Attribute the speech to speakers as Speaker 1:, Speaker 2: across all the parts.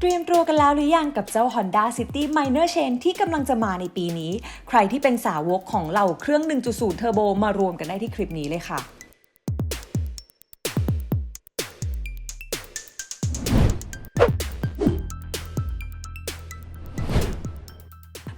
Speaker 1: เตรียมตัวกันแล้วหรือยังกับเจ้า Honda City Minor Chain ที่กำลังจะมาในปีนี้ ใครที่เป็นสาวกของเหล่าเครื่อง 1.0 Turbo มารวมกันได้ที่คลิปนี้เลยค่ะ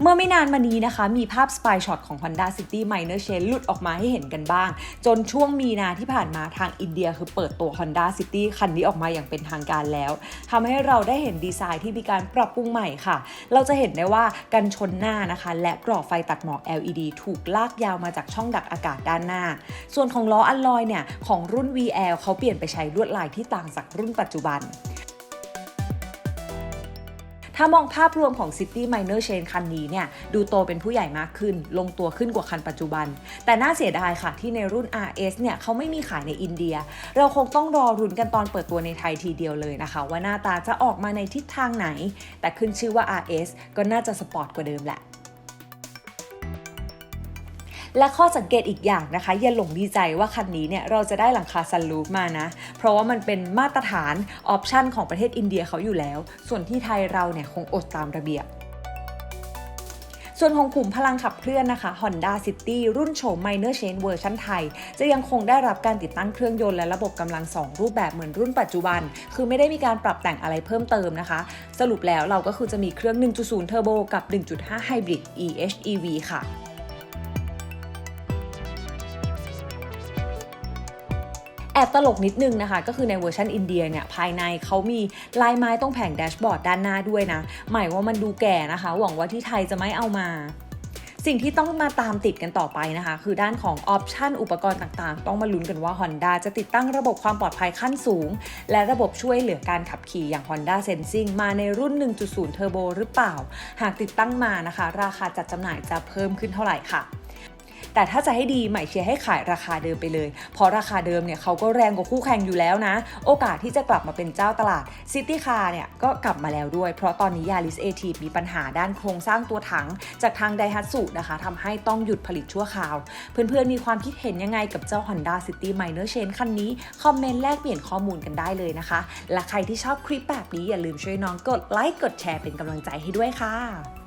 Speaker 1: เมื่อไม่นานมานี้นะคะ มีภาพสปายช็อตของ Honda City Minor Chain หลุดออกมาให้เห็นกันบ้าง จนช่วงมีนาที่ผ่านมาทางอินเดียคือเปิดตัว Honda City คันนี้ออกมาอย่างเป็นทางการแล้วทำให้เราได้เห็นดีไซน์ที่มีการปรับปรุงใหม่ค่ะ เราจะเห็นได้ว่ากันชนหน้านะคะ และกรอบไฟตัดหมอก LED ถูกลากยาวมาจากช่องดักอากาศด้านหน้า ส่วนของล้ออัลลอยเนี่ยของรุ่น VL เขาเปลี่ยนไปใช้ลวดลายที่ต่างจากรุ่นปัจจุบัน ถ้ามองภาพรวมของ City Minor Chain คันนี้เนี่ย ดูโตเป็นผู้ใหญ่มากขึ้น ลงตัวขึ้นกว่าคันปัจจุบัน แต่น่าเสียดายค่ะที่ในรุ่น RS เนี่ยเขาไม่มีขายในอินเดีย เราคงต้องรอรุนกันตอนเปิดตัวในไทยทีเดียวเลยนะคะ ว่าหน้าตาจะออกมาในทิศทางไหน แต่ขึ้นชื่อว่า RS ก็น่าจะสปอร์ตกว่าเดิมแหละ และข้อสังเกตอีกอย่างนะคะ อย่าหลงดีใจว่าคันนี้เนี่ยเราจะได้หลังคาซันรูฟมานะ เพราะว่ามันเป็นมาตรฐานออปชันของประเทศอินเดียเขาอยู่แล้ว ส่วนที่ไทยเราเนี่ยคงอดตามระเบียบส่วนของขุมพลังขับเคลื่อนนะคะ Honda City รุ่นโฉม Minor Change เวอร์ชันไทย จะยังคงได้รับการติดตั้งเครื่องยนต์และระบบกำลัง 2 รูปแบบเหมือนรุ่นปัจจุบัน คือไม่ได้มีการปรับแต่งอะไรเพิ่มเติมนะคะ สรุปแล้วเราก็คือจะมีเครื่อง 1.0 Turbo กับ 1.5 Hybrid EHEV ค่ะ อบตลกนิดนึงนะคะ ก็คือในเวอร์ชันอินเดียเนี่ย ภายในเขามีลายไม้ตรงแผงแดชบอร์ดด้านหน้าด้วยนะ หมายว่ามันดูแก่นะคะ หวังว่าที่ไทยจะไม่เอามาสิ่งที่ต้องมาตามติดกันต่อไปนะคะ คือด้านของออปชันอุปกรณ์ต่างๆ ต้องมาลุ้นกันว่า Honda จะติดตั้งระบบความปลอดภัยขั้นสูง และระบบช่วยเหลือการขับขี่อย่าง Honda Sensing มาในรุ่น 1.0 Turbo หรือเปล่า หากติดตั้งมานะคะ ราคาจัดจำหน่ายจะเพิ่มขึ้นเท่าไหร่ค่ะ แต่ถ้าจะให้ดีใหม่เชียร์ให้ขายราคาเดิมไปเลย เพราะราคาเดิมเนี่ยเขาก็แรงกว่าคู่แข่งอยู่แล้วนะ โอกาสที่จะกลับมาเป็นเจ้าตลาดซิตี้คาร์เนี่ยก็กลับมาแล้วด้วย เพราะตอนนี้ยาริสเอทีมีปัญหาด้านโครงสร้างตัวถัง จากทางไดฮัตสุนะคะทำให้ต้องหยุดผลิตชั่วคราว เพื่อนๆมีความคิดเห็นยังไงกับเจ้า Honda City Minor Chain คันนี้ คอมเมนต์แลกเปลี่ยนข้อมูลกันได้เลยนะคะ และใครที่ชอบคลิปแบบนี้อย่าลืมช่วยน้องกดไลค์กดแชร์เป็นกำลังใจให้ด้วยค่ะ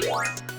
Speaker 2: Bye.